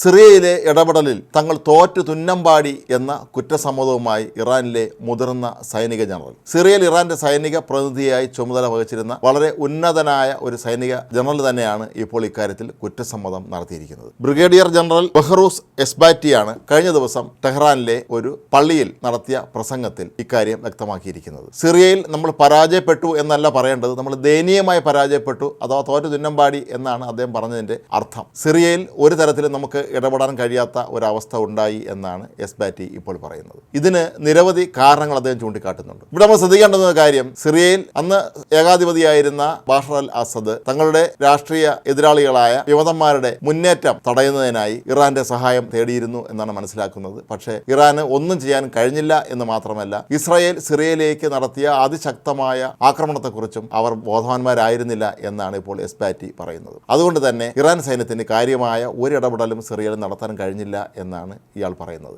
സിറിയയിലെ ഇടപെടലിൽ തങ്ങൾ തോറ്റു തുന്നമ്പാടി എന്ന കുറ്റസമ്മതവുമായി ഇറാനിലെ മുതിർന്ന സൈനിക ജനറൽ. സിറിയയിൽ ഇറാന്റെ സൈനിക പ്രതിനിധിയായി ചുമതല വഹിച്ചിരുന്ന വളരെ ഉന്നതനായ ഒരു സൈനിക ജനറൽ തന്നെയാണ് ഇപ്പോൾ ഇക്കാര്യത്തിൽ കുറ്റസമ്മതം നടത്തിയിരിക്കുന്നത്. ബ്രിഗേഡിയർ ജനറൽ ബഹ്റൂസ് എസ്ബാറ്റിയാണ് കഴിഞ്ഞ ദിവസം ടെഹ്റാനിലെ ഒരു പള്ളിയിൽ നടത്തിയ പ്രസംഗത്തിൽ ഇക്കാര്യം വ്യക്തമാക്കിയിരിക്കുന്നത്. സിറിയയിൽ നമ്മൾ പരാജയപ്പെട്ടു എന്നല്ല പറയേണ്ടത് നമ്മൾ ദയനീയമായി പരാജയപ്പെട്ടു അഥവാ തോറ്റു തുന്നമ്പാടി എന്നാണ് അദ്ദേഹം പറഞ്ഞതിന്റെ അർത്ഥം. സിറിയയിൽ ഒരു തരത്തിലും നമുക്ക് ഇടപെടാൻ കഴിയാത്ത ഒരവസ്ഥ ഉണ്ടായി എന്നാണ് എസ് ബാറ്റി ഇപ്പോൾ പറയുന്നത്. ഇതിന് നിരവധി കാരണങ്ങൾ അദ്ദേഹം ചൂണ്ടിക്കാട്ടുന്നുണ്ട്. ഇവിടെ നമ്മൾ ശ്രദ്ധിക്കേണ്ടുന്ന കാര്യം സിറിയയിൽ അന്ന് ഏകാധിപതിയായിരുന്ന ബാഷർ അൽ അസദ് തങ്ങളുടെ രാഷ്ട്രീയ എതിരാളികളായ യുവതന്മാരുടെ മുന്നേറ്റം തടയുന്നതിനായി ഇറാന്റെ സഹായം തേടിയിരുന്നു എന്നാണ് മനസ്സിലാക്കുന്നത്. പക്ഷേ ഇറാന് ഒന്നും ചെയ്യാൻ കഴിഞ്ഞില്ല എന്ന് മാത്രമല്ല ഇസ്രായേൽ സിറിയയിലേക്ക് നടത്തിയ അതിശക്തമായ ആക്രമണത്തെക്കുറിച്ചും അവർ ബോധവാന്മാരായിരുന്നില്ല എന്നാണ് ഇപ്പോൾ എസ് ബാറ്റി പറയുന്നത്. അതുകൊണ്ട് തന്നെ ഇറാൻ സൈന്യത്തിന് കാര്യമായ ഒരു ഇടപെടലും സിറിയയിൽ നടത്താൻ കഴിഞ്ഞില്ല എന്നാണ് ഇയാൾ പറയുന്നത്.